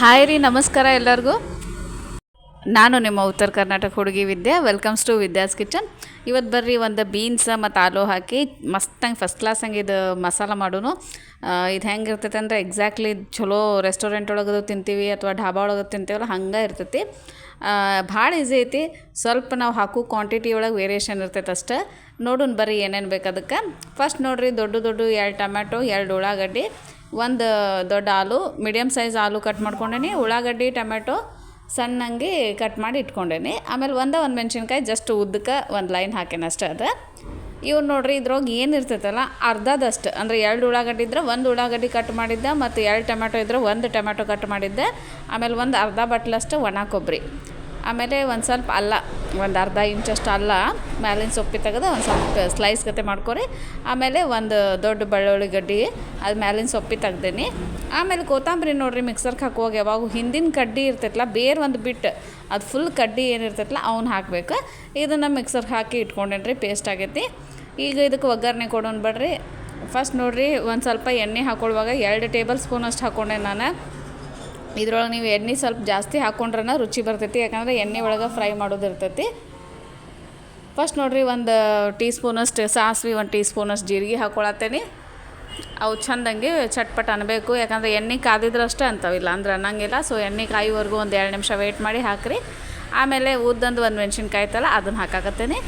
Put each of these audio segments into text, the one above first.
Hi ರೀ, ನಮಸ್ಕಾರ ಎಲ್ಲರಿಗೂ. ನಾನು ನಿಮ್ಮ ಉತ್ತರ ಕರ್ನಾಟಕ ಹುಡುಗಿ Vidya. Welcomes to Vidya's kitchen. ಇವತ್ತು ಬರ್ರಿ ಒಂದು ಬೀನ್ಸ್ ಮತ್ತು ಆಲೂ ಹಾಕಿ ಮಸ್ತಂಗೆ ಫಸ್ಟ್ ಕ್ಲಾಸ್ ಹಂಗೆ ಇದು ಮಸಾಲ ಮಾಡೋನು. ಇದು ಹೆಂಗೆ ಇರ್ತೈತೆ ಅಂದರೆ ಎಕ್ಸಾಕ್ಟ್ಲಿ ಚಲೋ ರೆಸ್ಟೋರೆಂಟ್ ಒಳಗದು ತಿಂತೀವಿ ಅಥವಾ ಢಾಬಾ ಒಳಗೆ ತಿಂತೀವಲ್ಲ, ಹಂಗೆ ಇರ್ತೈತಿ. ಭಾಳ ಈಸಿ ಐತಿ. ಸ್ವಲ್ಪ ನಾವು ಹಾಕೋ ಕ್ವಾಂಟಿಟಿ ಒಳಗೆ ವೇರಿಯೇಷನ್ ಇರ್ತೈತೆ ಅಷ್ಟೆ. ನೋಡೋಣ ಬರ್ರಿ ಏನೇನು ಬೇಕು ಅದಕ್ಕೆ. ಫಸ್ಟ್ ನೋಡಿರಿ ದೊಡ್ಡ ದೊಡ್ಡ ಎರಡು ಟೊಮ್ಯಾಟೊ, ಎರಡು ಉಳ್ಳಾಗಡ್ಡಿ. ಒಂದು ದೊಡ್ಡ ಆಲೂ ಮೀಡಿಯಮ್ ಸೈಜ್ ಆಲೂ ಕಟ್ ಮಾಡ್ಕೊಂಡೇನಿ. ಉಳ್ಳಾಗಡ್ಡಿ ಟೊಮೆಟೊ ಸಣ್ಣಂಗೆ ಕಟ್ ಮಾಡಿ ಇಟ್ಕೊಂಡೇನಿ. ಆಮೇಲೆ ಒಂದೇ ಒಂದು ಮೆಣಸಿನ್ಕಾಯಿ ಜಸ್ಟ್ ಉದ್ದಕ್ಕೆ ಒಂದು ಲೈನ್ ಹಾಕೇನಿ ಅಷ್ಟೇ ಅದು. ಇವ್ನು ನೋಡ್ರಿ ಇದ್ರೊಳಗೆ ಏನು ಇರ್ತೈತಲ್ಲ, ಅರ್ಧದಷ್ಟು. ಅಂದರೆ ಎರಡು ಉಳ್ಳಾಗಡ್ಡಿ ಇದ್ರೆ ಒಂದು ಉಳ್ಳಾಗಡ್ಡಿ ಕಟ್ ಮಾಡಿದ್ದೆ ಮತ್ತು ಎರಡು ಟೊಮೆಟೊ ಇದ್ರೆ ಒಂದು ಟೊಮೆಟೊ ಕಟ್ ಮಾಡಿದ್ದೆ. ಆಮೇಲೆ ಒಂದು ಅರ್ಧ ಬಟ್ಲಷ್ಟು ಒಣ ಕೊಬ್ಬರಿ ಆಮೇಲೆ ಒಂದು ಸ್ವಲ್ಪ ಅಲ್ಲ, ಒಂದು ಅರ್ಧ ಇಂಚಷ್ಟು ಅಲ್ಲ, ಮ್ಯಾಲಿನ ಸೊಪ್ಪಿ ತೆಗೆದು ಒಂದು ಸ್ವಲ್ಪ ಸ್ಲೈಸ್ ಗತೆ ಮಾಡ್ಕೊರಿ. ಆಮೇಲೆ ಒಂದು ದೊಡ್ಡ ಬೆಳ್ಳುಳ್ಳಿ ಗಡ್ಡಿ, ಅದು ಮ್ಯಾಲಿನ ಸೊಪ್ಪಿ ತೆಗ್ದೇನಿ. ಆಮೇಲೆ ಕೊತ್ತಂಬರಿ ನೋಡ್ರಿ ಮಿಕ್ಸರ್ಗೆ ಹಾಕುವಾಗ ಯಾವಾಗ ಹಿಂದಿನ ಕಡ್ಡಿ ಇರ್ತೈತಲ್ಲ ಬೇರೆ ಒಂದು ಬಿಟ್ಟು ಅದು ಫುಲ್ ಕಡ್ಡಿ ಏನಿರ್ತೈತಲ್ಲ ಅವ್ನು ಹಾಕಬೇಕು. ಇದನ್ನು ಮಿಕ್ಸರ್ಗೆ ಹಾಕಿ ಇಟ್ಕೊಂಡೇನ್ರಿ ಪೇಸ್ಟ್ ಆಗೈತಿ. ಈಗ ಇದಕ್ಕೆ ಒಗ್ಗರಣೆ ಕೊಡೋಣ ಬಿಡ್ರಿ. ಫಸ್ಟ್ ನೋಡ್ರಿ, ಒಂದು ಸ್ವಲ್ಪ ಎಣ್ಣೆ ಹಾಕೊಳ್ಳುವಾಗ ಎರಡು ಟೇಬಲ್ ಸ್ಪೂನ್ ಅಷ್ಟು ಹಾಕ್ಕೊಂಡೆ ನಾನು. ಇದ್ರೊಳಗೆ ನೀವು ಎಣ್ಣೆ ಸ್ವಲ್ಪ ಜಾಸ್ತಿ ಹಾಕ್ಕೊಂಡ್ರೆ ರುಚಿ ಬರ್ತೈತಿ, ಯಾಕಂದ್ರೆ ಎಣ್ಣೆ ಒಳಗೆ ಫ್ರೈ ಮಾಡೋದು ಇರ್ತೈತಿ. ಫಸ್ಟ್ ನೋಡಿರಿ, ಒಂದು ಟೀ ಸ್ಪೂನಷ್ಟು ಸಾಸ್ವಿ, ಒಂದು ಟೀ ಸ್ಪೂನಷ್ಟು ಜೀರಿಗೆ ಹಾಕ್ಕೊಳತ್ತೇನೆ ಅವು ಚಂದಂಗೆ ಚಟ್ಪಟ್ ಅನ್ನಬೇಕು ಯಾಕಂದ್ರೆ ಎಣ್ಣೆ ಕಾದಿದ್ರೆ ಅಷ್ಟೇ ಅಂತಾವಿಲ್ಲ ಅಂದ್ರೆ ಅನ್ನಂಗಿಲ್ಲ. ಸೊ ಎಣ್ಣೆ ಕಾಯಿವರೆಗೂ ಒಂದು ಎರಡು ನಿಮಿಷ ವೆಯ್ಟ್ ಮಾಡಿ ಹಾಕ್ರಿ. ಆಮೇಲೆ ಉದ್ದಂದು ಒಂದು ಮೆಣಸಿನ್ಕಾಯಿ ಇತ್ತಲ್ಲ ಅದನ್ನು ಹಾಕಾಕತ್ತೇನೆ.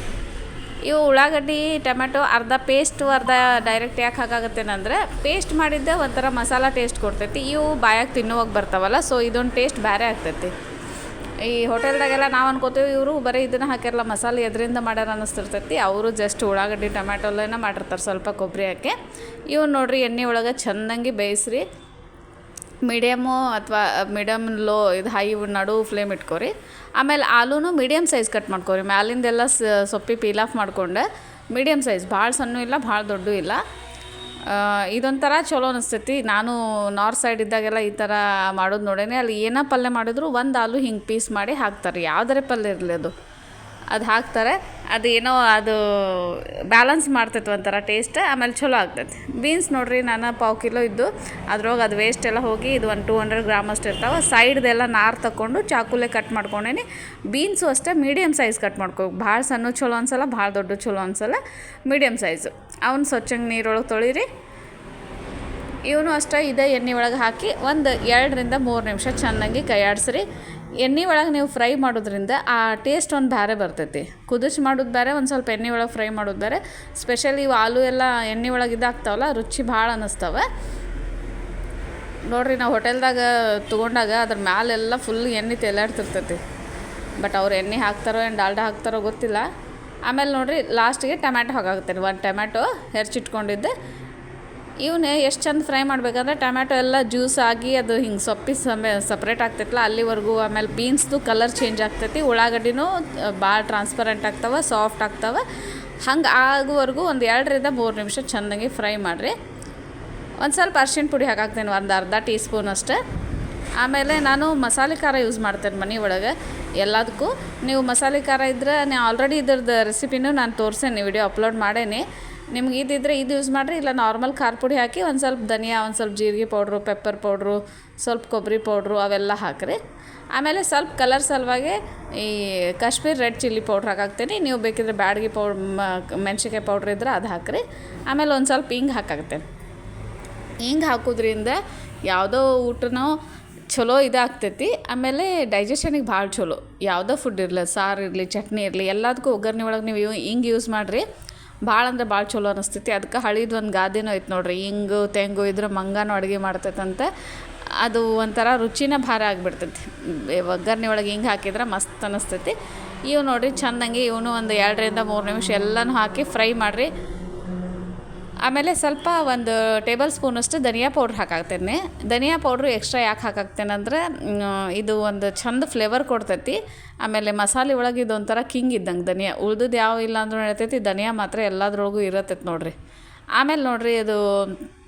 ಇವು ಉಳ್ಳಾಗಡ್ಡಿ ಟೊಮೆಟೊ ಅರ್ಧ ಪೇಸ್ಟು ಅರ್ಧ ಡೈರೆಕ್ಟ್ ಯಾಕೆ ಹಾಕಾಗತ್ತೇನಂದ್ರೆ ಪೇಸ್ಟ್ ಮಾಡಿದ್ದೆ ಒಂಥರ ಮಸಾಲ ಟೇಸ್ಟ್ ಕೊಡ್ತೈತಿ. ಇವು ಬಾಯಾಗ ತಿನ್ನುವಾಗ ಬರ್ತಾವಲ್ಲ ಸೊ ಇದೊಂದು ಟೇಸ್ಟ್ ಬೇರೆ ಆಗ್ತೈತಿ. ಈ ಹೋಟೆಲ್ದಾಗೆಲ್ಲ ನಾವು ಅನ್ಕೋತೀವಿ, ಇವರು ಬರೀ ಇದನ್ನು ಹಾಕಿರಲ್ಲ ಮಸಾಲೆ ಎದರಿಂದ ಮಾಡ್ಯಾರ ಅನ್ನಿಸ್ತಿರ್ತೈತಿ. ಅವರು ಜಸ್ಟ್ ಉಳ್ಳಾಗಡ್ಡಿ, ಟೊಮ್ಯಾಟೊಲ್ಲೇನ ಮಾಡಿರ್ತಾರೆ ಸ್ವಲ್ಪ ಕೊಬ್ಬರಿ ಹಾಕಿ. ಇವು ನೋಡಿರಿ ಎಣ್ಣೆ ಒಳಗೆ ಚೆಂದಂಗೆ ಬೇಯಿಸ್ರಿ. ಮೀಡಿಯಮು ಅಥವಾ ಮೀಡಿಯಮ್ ಲೋ, ಇದು ಹೈ ನಡು ಫ್ಲೇಮ್ ಇಟ್ಕೊರಿ. ಆಮೇಲೆ ಆಲೂನು ಮೀಡಿಯಮ್ ಸೈಜ್ ಕಟ್ ಮಾಡ್ಕೊರಿ. ಮ್ಯಾಲಿಂದೆಲ್ಲ ಸೊಪ್ಪಿ ಪೀಲ್ ಆಫ್ ಮಾಡಿಕೊಂಡೆ. ಮೀಡಿಯಮ್ ಸೈಜ್, ಭಾಳ ಸಣ್ಣ ಇಲ್ಲ, ಭಾಳ ದೊಡ್ಡ ಇಲ್ಲ. ಇದೊಂಥರ ಚಲೋ ಅನಿಸ್ತೈತಿ. ನಾನು ನಾರ್ತ್ ಸೈಡ್ ಇದ್ದಾಗೆಲ್ಲ ಈ ಥರ ಮಾಡೋದು ನೋಡೇನೆ. ಅಲ್ಲಿ ಏನೋ ಪಲ್ಯ ಮಾಡಿದ್ರು ಒಂದು ಆಲೂ ಹಿಂಗೆ ಪೀಸ್ ಮಾಡಿ ಹಾಕ್ತಾರೆ. ಯಾವುದರ ಪಲ್ಯ ಇರಲಿ ಅದು. ಅದು ಹಾಕ್ತಾರೆ. ಅದು ಏನೋ ಅದು ಬ್ಯಾಲೆನ್ಸ್ ಮಾಡ್ತೈತೆ ಒಂಥರ ಟೇಸ್ಟ್ ಆಮೇಲೆ ಚಲೋ ಆಗ್ತೈತೆ. ಬೀನ್ಸ್ ನೋಡಿರಿ, ನಾನು ಪಾವು ಕಿಲೋ ಇದ್ದು, ಅದ್ರೊಳಗೆ ಅದು ವೇಸ್ಟ್ ಎಲ್ಲ ಹೋಗಿ ಇದು ಒಂದು ಟೂ ಹಂಡ್ರೆಡ್ ಗ್ರಾಮ್ ಅಷ್ಟು ಇರ್ತಾವೆ. ಸೈಡ್ದೆಲ್ಲ ನಾರು ತಗೊಂಡು ಚಾಕುಲೆ ಕಟ್ ಮಾಡ್ಕೊಂಡೇನಿ. ಬೀನ್ಸು ಅಷ್ಟೇ ಮೀಡಿಯಮ್ ಸೈಜ್ ಕಟ್ ಮಾಡ್ಕೋ ಭಾಳ ಸಣ್ಣ ಚಲೋ ಅನ್ಸಲ್ಲ, ಭಾಳ ದೊಡ್ಡ ಚಲೋ ಅನ್ಸಲ್ಲ ಮೀಡಿಯಮ್ ಸೈಜು ಅವನು ಸ್ವಚ್ಛಂಗೆ ನೀರೊಳಗೆ ತೊಳೀರಿ. ಇವನು ಅಷ್ಟೇ ಇದೇ ಎಣ್ಣೆ ಒಳಗೆ ಹಾಕಿ ಒಂದು ಎರಡರಿಂದ ಮೂರು ನಿಮಿಷ ಚೆನ್ನಾಗಿ ಕೈಯಾಡಿಸ್ರಿ. ಎಣ್ಣೆ ಒಳಗೆ ನೀವು ಫ್ರೈ ಮಾಡೋದ್ರಿಂದ ಆ ಟೇಸ್ಟ್ ಒಂದು ಬೇರೆ ಬರ್ತೈತಿ. ಕುದಿಸಿ ಮಾಡೋದು ಬೇರೆ ಒಂದು ಸ್ವಲ್ಪ ಎಣ್ಣೆ ಒಳಗೆ ಫ್ರೈ ಮಾಡೋದು ಬೇರೆ ಸ್ಪೆಷಲಿ ಇವು ಆಲೂ ಎಲ್ಲ ಎಣ್ಣೆ ಒಳಗೆ ಇದಾಗ್ತಾವಲ್ಲ, ರುಚಿ ಭಾಳ ಅನ್ನಿಸ್ತಾವೆ ನೋಡ್ರಿ ನಾವು ಹೋಟೆಲ್ದಾಗ ತೊಗೊಂಡಾಗ ಅದ್ರ ಮ್ಯಾಲೆಲ್ಲ ಫುಲ್ ಎಣ್ಣೆ ತೇಲಾಡ್ತಿರ್ತೈತಿ. ಬಟ್ ಅವ್ರು ಎಣ್ಣೆ ಹಾಕ್ತಾರೋ ಏನು ಡಾಲ್ಡಾ ಹಾಕ್ತಾರೋ ಗೊತ್ತಿಲ್ಲ. ಆಮೇಲೆ ನೋಡಿರಿ ಲಾಸ್ಟಿಗೆ ಟೊಮ್ಯಾಟೊ ಹಾಕಾಗುತ್ತೆ ಒಂದು ಟೊಮ್ಯಾಟೊ ಹೆಚ್ಚಿಟ್ಕೊಂಡಿದ್ದೆ ಇವನ್ನೇ ಎಷ್ಟು ಚಂದ ಫ್ರೈ ಮಾಡಬೇಕಂದ್ರೆ ಟೊಮ್ಯಾಟೊ ಎಲ್ಲ ಜ್ಯೂಸ್ ಆಗಿ ಅದು ಹಿಂಗೆ ಸೊಪ್ಪಿ ಸಮೆ ಸಪ್ರೇಟ್ ಆಗ್ತೈತಲ್ಲ ಅಲ್ಲಿವರೆಗೂ ಆಮೇಲೆ ಬೀನ್ಸ್ದು ಕಲರ್ ಚೇಂಜ್ ಆಗ್ತೈತಿ. ಉಳ್ಳಾಗಡ್ಡಿನೂ ಭಾಳ ಟ್ರಾನ್ಸ್ಪರೆಂಟ್ ಆಗ್ತಾವೆ ಸಾಫ್ಟ್ ಆಗ್ತಾವೆ. ಹಂಗೆ ಆಗುವರೆಗೂ ಒಂದು ಎರಡರಿಂದ ಮೂರು ನಿಮಿಷ ಚೆಂದಾಗಿ ಫ್ರೈ ಮಾಡಿರಿ. ಒಂದು ಸ್ವಲ್ಪ ಅರ್ಶಿಣ ಪುಡಿ ಹಾಕಾಕ್ತೇನೆ, ಒಂದು ಅರ್ಧ ಟೀ ಸ್ಪೂನ್ ಅಷ್ಟೇ. ಆಮೇಲೆ ನಾನು ಮಸಾಲೆ ಖಾರ ಯೂಸ್ ಮಾಡ್ತೇನೆ ಮನೆ ಒಳಗೆ, ಎಲ್ಲದಕ್ಕೂ. ನೀವು ಮಸಾಲೆ ಖಾರ ಇದ್ರೆ ನೀವು ಆಲ್ರೆಡಿ ಇದ್ರದ್ದು ರೆಸಿಪಿನೂ ನಾನು ತೋರಿಸೇನೆ ವಿಡಿಯೋ ಅಪ್ಲೋಡ್ ಮಾಡೇನಿ. ನಿಮ್ಗೆ ಇದಿದ್ರೆ ಇದು ಯೂಸ್ ಮಾಡಿರಿ, ಇಲ್ಲ ನಾರ್ಮಲ್ ಖಾರ ಪುಡಿ ಹಾಕಿ ಒಂದು ಸ್ವಲ್ಪ ಧನಿಯಾ, ಒಂದು ಸ್ವಲ್ಪ ಜೀರಿಗೆ ಪೌಡ್ರು ಪೆಪ್ಪರ್ ಪೌಡ್ರು ಸ್ವಲ್ಪ ಕೊಬ್ಬರಿ ಪೌಡ್ರು ಅವೆಲ್ಲ ಹಾಕಿರಿ. ಆಮೇಲೆ ಸ್ವಲ್ಪ ಕಲರ್ ಸಲುವಾಗಿ ಈ ಕಾಶ್ಮೀರ್ ರೆಡ್ ಚಿಲ್ಲಿ ಪೌಡ್ರ್ ಹಾಕಾಕ್ತೀನಿ. ನೀವು ಬೇಕಿದ್ರೆ ಬ್ಯಾಡಗಿ ಪೌಡ್ ಮೆಣಸಿಕಾಯಿ ಪೌಡ್ರ್ ಇದ್ರೆ ಅದು ಹಾಕಿರಿ. ಆಮೇಲೆ ಒಂದು ಸ್ವಲ್ಪ ಹಿಂಗೆ ಹಾಕಾಕ್ತೇನೆ. ಹಿಂಗೆ ಹಾಕೋದ್ರಿಂದ ಯಾವುದೋ ಊಟನೋ ಚಲೋ ಇದಾಗ್ತೈತಿ. ಆಮೇಲೆ ಡೈಜೆಷನಿಗೆ ಭಾಳ ಚಲೋ ಯಾವುದೋ ಫುಡ್ ಇರಲಿ, ಸಾರು ಇರಲಿ, ಚಟ್ನಿ ಇರಲಿ ಎಲ್ಲದಕ್ಕೂ ಒಗ್ಗರಣೆ ಒಳಗೆ ನೀವು ಹಿಂಗೆ ಯೂಸ್ ಮಾಡಿರಿ. ಭಾಳ ಅಂದ್ರೆ ಭಾಳ ಚಲೋ ಅನಿಸ್ತೈತಿ. ಅದಕ್ಕೆ ಹಳಿದು ಒಂದು ಗಾದೆನೂ ಐತೆ ನೋಡ್ರಿ. ಹಿಂಗು ತೆಂಗು ಇದ್ರೆ ಮಂಗನೂ ಅಡುಗೆ ಮಾಡ್ತೈತಂತೆ ಅದು ಒಂಥರ ರುಚಿನ ಭಾರ ಆಗಿಬಿಡ್ತೈತಿ. ಒಗ್ಗರಣೆ ಒಳಗೆ ಹಿಂಗೆ ಹಾಕಿದ್ರೆ ಮಸ್ತ್ ಅನಿಸ್ತೈತಿ. ಇವು ನೋಡಿರಿ ಚಂದಂಗೆ ಇವನು ಒಂದು ಎರಡರಿಂದ ಮೂರು ನಿಮಿಷ ಎಲ್ಲನೂ ಹಾಕಿ ಫ್ರೈ ಮಾಡಿರಿ. ಆಮೇಲೆ ಸ್ವಲ್ಪ ಒಂದು ಟೇಬಲ್ ಸ್ಪೂನಷ್ಟು ಧನಿಯಾ ಪೌಡ್ರ್ ಹಾಕಾಕ್ತೇನೆ. ಧನಿಯಾ ಪೌಡ್ರು ಎಕ್ಸ್ಟ್ರಾ ಯಾಕೆ ಹಾಕಾಕ್ತೇನೆ ಅಂದರೆ ಇದು ಒಂದು ಚಂದ ಫ್ಲೇವರ್ ಕೊಡ್ತೈತಿ. ಆಮೇಲೆ ಮಸಾಲೆ ಒಳಗೆ ಇದು ಒಂಥರ ಕಿಂಗ್ ಇದ್ದಂಗೆ ಧನಿಯಾ. ಉಳ್ದದ್ದು ಯಾವ ಇಲ್ಲ ಅಂದ್ರೂ ಹೇಳ್ತೈತಿ, ಧನಿಯಾ ಮಾತ್ರ ಎಲ್ಲದ್ರೊಳಗೂ ಇರತ್ತೈತಿ ನೋಡಿರಿ. ಆಮೇಲೆ ನೋಡಿರಿ ಅದು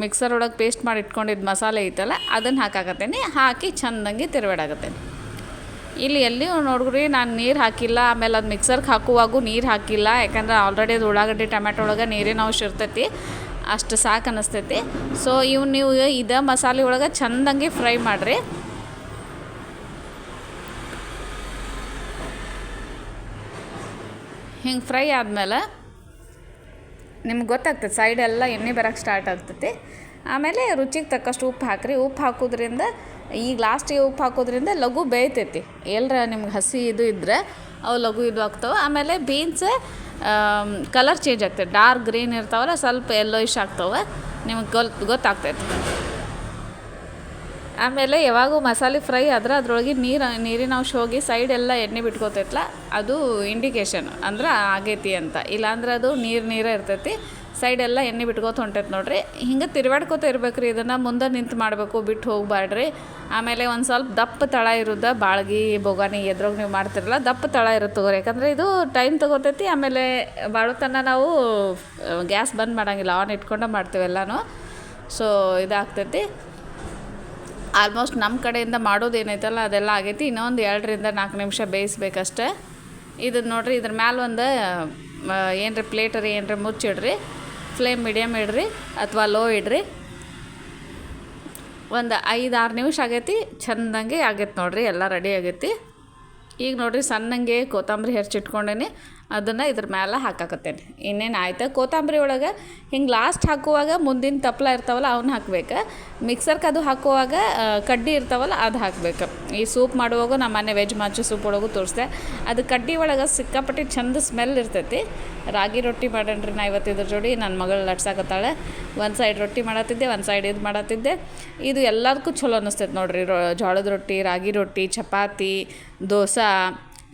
ಮಿಕ್ಸರ್ ಒಳಗೆ ಪೇಸ್ಟ್ ಮಾಡಿ ಇಟ್ಕೊಂಡಿದ್ದು ಮಸಾಲೆ ಐತಲ್ಲ ಅದನ್ನು ಹಾಕಾಕತ್ತೇನೆ. ಹಾಕಿ ಚೆಂದಂಗೆ ತಿರುವಾಡಾಕತ್ತೇನೆ. ಇಲ್ಲಿ ಎಲ್ಲಿಯೂ ನೋಡ್ರಿ ನಾನು ನೀರು ಹಾಕಿಲ್ಲ, ಆಮೇಲೆ ಅದು ಮಿಕ್ಸರ್ಗೆ ಹಾಕುವಾಗೂ ನೀರು ಹಾಕಿಲ್ಲ. ಯಾಕಂದ್ರೆ ಆಲ್ರೆಡಿ ಅದು ಉಳ್ಳಾಗಡ್ಡಿ ಟೊಮೆಟೊ ಒಳಗೆ ನೀರಿನ ಅವಶ್ಯ ಇರ್ತೈತಿ ಅಷ್ಟು ಸಾಕು ಅನ್ನಿಸ್ತೈತಿ ಸೊ ಇವು ನೀವು ಇದು ಮಸಾಲೆ ಒಳಗೆ ಚೆಂದಂಗೆ ಫ್ರೈ ಮಾಡಿರಿ. ಹಿಂಗೆ ಫ್ರೈ ಆದಮೇಲೆ ನಿಮ್ಗೆ ಗೊತ್ತಾಗ್ತದೆ ಸೈಡೆಲ್ಲ ಎಣ್ಣೆ ಬರೋಕ್ಕೆ ಸ್ಟಾರ್ಟ್ ಆಗ್ತೈತಿ. ಆಮೇಲೆ ರುಚಿಗೆ ತಕ್ಕಷ್ಟು ಉಪ್ಪು ಹಾಕ್ರಿ. ಉಪ್ಪು ಹಾಕೋದ್ರಿಂದ ಈಗ ಲಾಸ್ಟಿಗೆ ಉಪ್ಪು ಹಾಕೋದ್ರಿಂದ ಲಘು ಬೇಯ್ತೈತಿ. ಎಲ್ಲರ ನಿಮ್ಗೆ ಹಸಿ ಇದು ಇದ್ದರೆ ಅವು ಲಘು ಇದು ಆಗ್ತಾವೆ. ಆಮೇಲೆ ಬೀನ್ಸ್ ಕಲರ್ ಚೇಂಜ್ ಆಗ್ತದೆ. ಡಾರ್ಕ್ ಗ್ರೀನ್ ಇರ್ತಾವಲ್ಲ, ಸ್ವಲ್ಪ ಇಶ್ ಆಗ್ತಾವೆ. ನಿಮಗೆ ಗೊಲ್, ಗೊತ್ತಾಗ್ತೈತೆ. ಆಮೇಲೆ ಯಾವಾಗೂ ಮಸಾಲೆ ಫ್ರೈ ಆದ್ರೆ ಅದ್ರೊಳಗೆ ನೀರು, ನೀರಿನ ಅಂಶ ಹೋಗಿ ಸೈಡ್ ಎಲ್ಲ ಎಣ್ಣೆ ಬಿಟ್ಕೋತೈತಲ್ಲ ಅದು ಇಂಡಿಕೇಶನ್ ಅಂದ್ರೆ ಆಗೈತಿ ಅಂತ. ಇಲ್ಲಾಂದ್ರೆ ಅದು ನೀರು, ನೀರೇ ಇರ್ತೈತಿ. ಸೈಡೆಲ್ಲ ಎಣ್ಣೆ ಬಿಟ್ಕೋತ ಹೊಂಟೈತೆ ನೋಡ್ರಿ. ಹಿಂಗೆ ತಿರುವಾಡ್ಕೋತ ಇರ್ಬೇಕು ರೀ ಇದನ್ನು ಮುಂದೆ ನಿಂತು ಮಾಡಬೇಕು, ಬಿಟ್ಟು ಹೋಗ್ಬಾಡ್ರಿ ಆಮೇಲೆ ಒಂದು ಸ್ವಲ್ಪ ದಪ್ಪ ತಳ ಇರೋದ, ಬಾಳ್ಗಿ, ಬೊಗಾನಿ ಎದ್ರಾಗ ನೀವು ಮಾಡ್ತಿರಲ್ಲ, ದಪ್ಪ ತಳ ಇರುತ್ತೆ ತಗೋರಿ. ಯಾಕಂದರೆ ಇದು ಟೈಮ್ ತೊಗೋತೈತಿ, ಆಮೇಲೆ ಬಾಳೋತನ ನಾವು ಗ್ಯಾಸ್ ಬಂದ್ ಮಾಡೋಂಗಿಲ್ಲ, ಆನ್ ಇಟ್ಕೊಂಡು ಮಾಡ್ತೀವಿ ಎಲ್ಲನೂ. ಸೊ ಇದಾಗ್ತೈತಿ. ಆಲ್ಮೋಸ್ಟ್ ನಮ್ಮ ಕಡೆಯಿಂದ ಮಾಡೋದು ಏನೈತಲ್ಲ, ಅದೆಲ್ಲ ಆಗೈತಿ. ಇನ್ನೊಂದು ಎರಡರಿಂದ ನಾಲ್ಕು ನಿಮಿಷ ಬೇಯಿಸ್ಬೇಕಷ್ಟೆ. ಇದನ್ನ ನೋಡ್ರಿ, ಇದ್ರ ಮ್ಯಾಲೆ ಒಂದು ಏನರ ಪ್ಲೇಟರಿ ಏನರ, ಮುಚ್ಚಿಡ್ರಿ. ಫ್ಲೇಮ್ ಮೀಡಿಯಮ್ ಇಡ್ರಿ ಅಥವಾ ಲೋ ಇಡ್ರಿ. ಒಂದು ಐದು ಆರು ನಿಮಿಷ ಆಗೈತಿ, ಚೆಂದಂಗೆ ಆಗೈತೆ ನೋಡಿರಿ, ಎಲ್ಲ ರೆಡಿ ಆಗೈತಿ. ಈಗ ನೋಡಿರಿ ಸಣ್ಣಂಗೆ ಕೊತ್ತಂಬರಿ ಹೆಚ್ಚಿಟ್ಕೊಂಡೇನಿ ಅದನ್ನು ಇದ್ರ ಮೇಲೆ ಹಾಕಾಕತ್ತೇನೆ ಇನ್ನೇನು ಆಯ್ತು? ಕೊತ್ತಂಬರಿ ಒಳಗೆ ಹಿಂಗೆ ಲಾಸ್ಟ್ ಹಾಕುವಾಗ ಮುಂದಿನ ತಪ್ಪಲ ಇರ್ತಾವಲ್ಲ ಅವನ್ನ ಹಾಕ್ಬೇಕು. ಮಿಕ್ಸರ್ಗೆ ಅದು ಹಾಕುವಾಗ ಕಡ್ಡಿ ಇರ್ತಾವಲ್ಲ ಅದು ಹಾಕಬೇಕು. ಈ ಸೂಪ್ ಮಾಡುವಾಗ ನಮ್ಮ ಮನೆ ವೆಜ್ ಮಾಂಚು ಸೂಪ್ ಒಳಗೂ ತೋರಿಸ್ದೆ. ಅದು ಕಡ್ಡಿ ಒಳಗೆ ಸಿಕ್ಕಾಪಟ್ಟೆ ಚಂದ ಸ್ಮೆಲ್ ಇರ್ತೈತಿ. ರಾಗಿ ರೊಟ್ಟಿ ಮಾಡೋಣ್ರಿ ನಾ ಇವತ್ತು ಇದ್ರ ಜೋಡಿ. ನನ್ನ ಮಗಳು ಲಟ್ಸಾಕತ್ತಾಳೆ ಒಂದು ಸೈಡ್ ರೊಟ್ಟಿ ಮಾಡತ್ತಿದ್ದೆ, ಒಂದು ಸೈಡ್ ಇದು ಮಾಡತ್ತಿದ್ದೆ. ಇದು ಎಲ್ಲದಕ್ಕೂ ಚಲೋ ಅನ್ನಿಸ್ತೈತೆ ನೋಡ್ರಿ. ಜೋಳದ ರೊಟ್ಟಿ, ರಾಗಿ ರೊಟ್ಟಿ, ಚಪಾತಿ, ದೋಸೆ.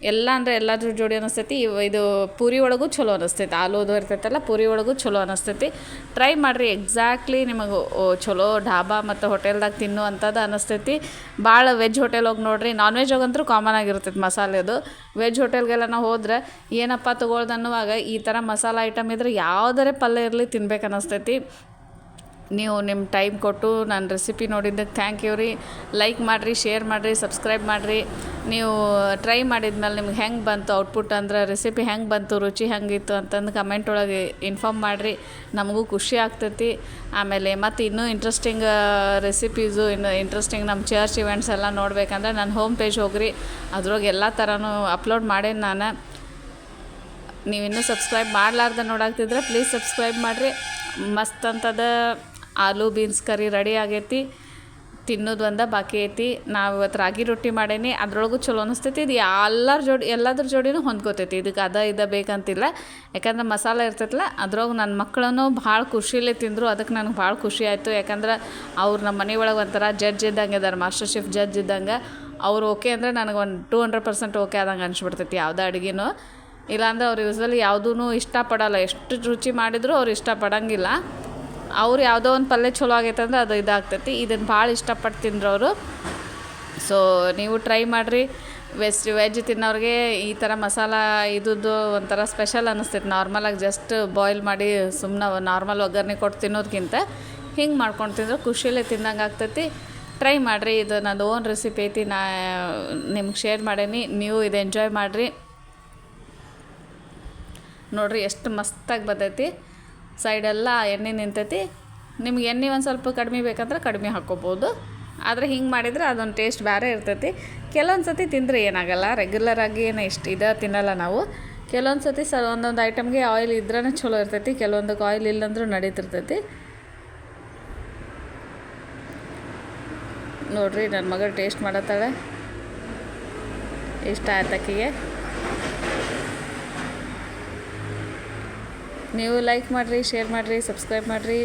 ಎಲ್ಲ ಅಂದರೆ ಎಲ್ಲದ್ರ ಜೋಡಿ ಅನಿಸ್ತೈತಿ. ಇದು ಪೂರಿ ಒಳಗೂ ಚಲೋ ಅನಿಸ್ತೈತಿ. ಆಲೂದು ಇರ್ತೈತಲ್ಲ, ಪೂರಿ ಒಳಗೂ ಚಲೋ ಅನಿಸ್ತೈತಿ. ಟ್ರೈ ಮಾಡಿರಿ ಎಕ್ಸಾಕ್ಟ್ಲಿ ನಿಮಗೆ ಚಲೋ ಢಾಬಾ ಮತ್ತು ಹೋಟೆಲ್ದಾಗ ತಿನ್ನೋ ಅಂಥದ್ದು ಅನಿಸ್ತೈತಿ. ಭಾಳ ವೆಜ್ ಹೋಟೆಲ್ ಹೋಗಿ ನೋಡಿರಿ ನಾನ್ ವೆಜ್ ಹೋಗಂತೂ ಕಾಮನ್ ಆಗಿರ್ತೈತಿ ಮಸಾಲೆದು ವೆಜ್ ಹೋಟೆಲ್ಗೆಲ್ಲ ನಾವು ಹೋದ್ರೆ ಏನಪ್ಪ ತೊಗೊಳ್ದು ಅನ್ನುವಾಗ ಈ ಥರ ಮಸಾಲೆ ಐಟಮ್ ಇದ್ರೆ ಯಾವುದರೇ ಪಲ್ಯ ಇರಲಿ ತಿನ್ಬೇಕು ಅನ್ನಿಸ್ತೈತಿ ನೀವು ನಿಮ್ಮ ಟೈಮ್ ಕೊಟ್ಟು ನನ್ನ ರೆಸಿಪಿ ನೋಡಿದ್ದಕ್ಕೆ ಥ್ಯಾಂಕ್ ಯು ರೀ. ಲೈಕ್ ಮಾಡಿರಿ ಶೇರ್ ಮಾಡಿರಿ ಸಬ್ಸ್ಕ್ರೈಬ್ ಮಾಡಿರಿ. ನೀವು ಟ್ರೈ ಮಾಡಿದ್ಮೇಲೆ ನಿಮ್ಗೆ ಹೆಂಗೆ ಬಂತು ಔಟ್ಪುಟ್ ಅಂದ್ರೆ ರೆಸಿಪಿ ಹೆಂಗೆ ಬಂತು, ರುಚಿ ಹೆಂಗಿತ್ತು ಅಂತಂದು ಕಮೆಂಟ್ ಒಳಗೆ ಇನ್ಫಾರ್ಮ್ ಮಾಡಿರಿ. ನಮಗೂ ಖುಷಿ ಆಗ್ತೈತಿ. ಆಮೇಲೆ ಮತ್ತು ಇನ್ನೂ ಇಂಟ್ರೆಸ್ಟಿಂಗ್ ರೆಸಿಪೀಸು ಇನ್ನು ಇಂಟ್ರೆಸ್ಟಿಂಗ್ ನಮ್ಮ ಚರ್ಚ್ ಇವೆಂಟ್ಸ್ ಎಲ್ಲ ನೋಡಬೇಕಂದ್ರೆ ನನ್ನ ಹೋಮ್ ಪೇಜ್ ಹೋಗ್ರಿ. ಅದ್ರೊಳಗೆ ಎಲ್ಲ ಥರನೂ ಅಪ್ಲೋಡ್ ಮಾಡೇನಿ ನಾನು. ನೀವು ಇನ್ನೂ ಸಬ್ಸ್ಕ್ರೈಬ್ ಮಾಡಲಾರ್ದ ನೋಡಾಕ್ತಿದ್ರೆ ಪ್ಲೀಸ್ ಸಬ್ಸ್ಕ್ರೈಬ್ ಮಾಡಿರಿ. ಮಸ್ತ್ ಅಂತದ ಆಲೂ ಬೀನ್ಸ್ ಕರಿ ರೆಡಿ ಆಗೈತಿ. ತಿನ್ನೋದು ಒಂದ ಬಾಕಿ ಐತಿ. ನಾವು ಇವತ್ತು ರಾಗಿ ರೊಟ್ಟಿ ಮಾಡೇನಿ. ಅದ್ರೊಳಗೂ ಚಲೋ ಅನಿಸ್ತೈತಿ. ಇದು ಎಲ್ಲರ ಜೋಡಿ, ಎಲ್ಲದ್ರ ಜೋಡಿನೂ ಹೊಂದ್ಕೋತೈತಿ. ಇದಕ್ಕೆ ಅದ, ಇದ ಬೇಕಂತಿಲ್ಲ. ಯಾಕಂದ್ರೆ ಮಸಾಲೆ ಇರ್ತೈತಲ್ಲ ಅದ್ರೊಳಗೆ ನನ್ನ ಮಕ್ಕಳನ್ನು ಭಾಳ ಖುಷಿಲೇ ತಿಂದರು. ಅದಕ್ಕೆ ನನಗೆ ಭಾಳ ಖುಷಿ ಆಯಿತು. ಯಾಕಂದ್ರೆ ಅವ್ರು ನಮ್ಮ ಮನೆ ಒಳಗೆ ಒಂಥರ ಜಡ್ಜ್ ಇದ್ದಂಗೆ ಇದ್ದಾರೆ ಮಾಸ್ಟರ್ ಶೆಫ್ ಜಡ್ಜ್ ಇದ್ದಂಗೆ. ಅವ್ರು ಓಕೆ ಅಂದರೆ ನನಗೆ ಒಂದು ಟೂ ಹಂಡ್ರೆಡ್ ಪರ್ಸೆಂಟ್ ಓಕೆ ಆದಂಗೆ ಅನಿಸ್ಬಿಡ್ತೈತಿ ಯಾವುದೇ ಅಡುಗೆನೂ. ಇಲ್ಲಾಂದ್ರೆ ಅವ್ರು ಯೂಸ್ವಲಿ ಯಾವುದೂ ಇಷ್ಟಪಡಲ್ಲ. ಎಷ್ಟು ರುಚಿ ಮಾಡಿದರೂ ಅವ್ರು ಇಷ್ಟಪಡಂಗಿಲ್ಲ. ಅವ್ರು ಯಾವುದೋ ಒಂದು ಪಲ್ಯ ಚಲೋ ಆಗೈತೆ ಅಂದ್ರೆ ಅದು ಇದಾಗ್ತೈತಿ. ಇದನ್ನು ಭಾಳ ಇಷ್ಟಪಟ್ಟು ತಿಂದ್ರು ಅವರು ಸೊ ನೀವು ಟ್ರೈ ಮಾಡಿರಿ. ವೆಜ್ ವೆಜ್ ತಿನ್ನೋರಿಗೆ ಈ ಥರ ಮಸಾಲ ಇದ್ದದ್ದು ಒಂಥರ ಸ್ಪೆಷಲ್ ಅನ್ನಿಸ್ತೈತಿ ನಾರ್ಮಲಾಗಿ ಜಸ್ಟ್ ಬಾಯ್ಲ್ ಮಾಡಿ ಸುಮ್ಮನೆ ನಾರ್ಮಲ್ ಒಗ್ಗರಣೆ ಕೊಟ್ಟು ತಿನ್ನೋದಕ್ಕಿಂತ ಹಿಂಗೆ ಮಾಡ್ಕೊಂಡು ತಿಂದ್ರೆ ಖುಷಿಯಲ್ಲೇ ತಿಂದಂಗೆ ಆಗ್ತೈತಿ. ಟ್ರೈ ಮಾಡಿರಿ. ಇದು ನಂದು ಓನ್ ರೆಸಿಪಿ ಐತಿ. ನಾ, ನಿಮ್ಗೆ ಶೇರ್ ಮಾಡೇನಿ. ನೀವು ಇದು ಎಂಜಾಯ್ ಮಾಡಿರಿ. ನೋಡಿರಿ, ಎಷ್ಟು ಮಸ್ತಾಗಿ ಬರ್ತೈತಿ. ಸೈಡೆಲ್ಲ ಎಣ್ಣೆ ನಿಂತೈತಿ. ನಿಮ್ಗೆ ಎಣ್ಣೆ ಒಂದು ಸ್ವಲ್ಪ ಕಡಿಮೆ ಬೇಕಂದ್ರೆ ಕಡಿಮೆ ಹಾಕ್ಕೋಬೋದು ಆದರೆ ಹಿಂಗೆ ಮಾಡಿದರೆ ಅದೊಂದು ಟೇಸ್ಟ್ ಬೇರೆ ಇರ್ತೈತಿ. ಕೆಲವೊಂದು ಸತಿ ತಿಂದರೆ ಏನಾಗಲ್ಲ. ರೆಗ್ಯುಲರಾಗಿ ಏನು ಇಷ್ಟು ಇದು ತಿನ್ನಲ್ಲ ನಾವು. ಕೆಲವೊಂದು ಸತಿ ಸ ಒಂದೊಂದು ಐಟಮ್ಗೆ ಆಯಿಲ್ ಇದ್ರೇ ಚಲೋ ಇರ್ತೈತಿ. ಕೆಲವೊಂದಕ್ಕೆ ಆಯಿಲ್ ಇಲ್ಲಂದ್ರೂ ನಡೀತಿರ್ತೈತಿ. ನೋಡ್ರಿ ನನ್ನ ಮಗಳು ಟೇಸ್ಟ್ ಮಾಡತ್ತಾಳೆ. ಇಷ್ಟ ಆಯ್ತಕ್ಕಿಗೆ ನೀವು ಲೈಕ್ ಮಾಡಿರಿ ಶೇರ್ ಮಾಡಿರಿ ಸಬ್ಸ್ಕ್ರೈಬ್ ಮಾಡಿರಿ.